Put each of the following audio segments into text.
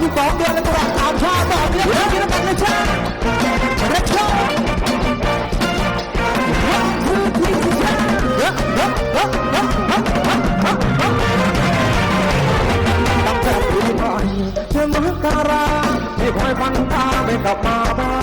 কি কম দেওয়ালে তোরা আধা আধা আপনি কীরকম কারা ভয় পান্তা বেকা পাবা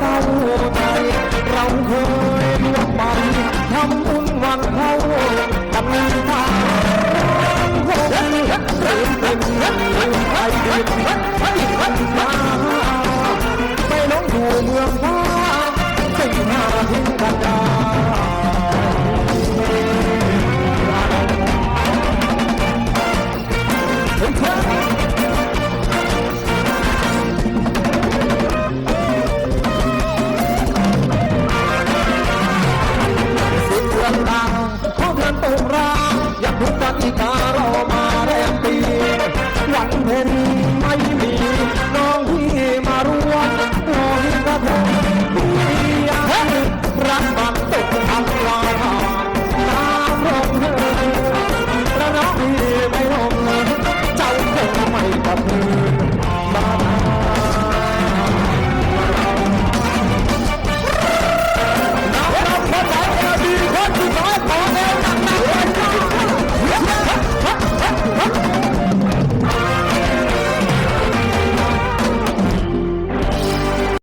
เต้าใจเราเคยร่วมไปทำบุญวันเขาทำงานตาเป็นเป็นไป เรามาแรมปีหวังเพ็ญ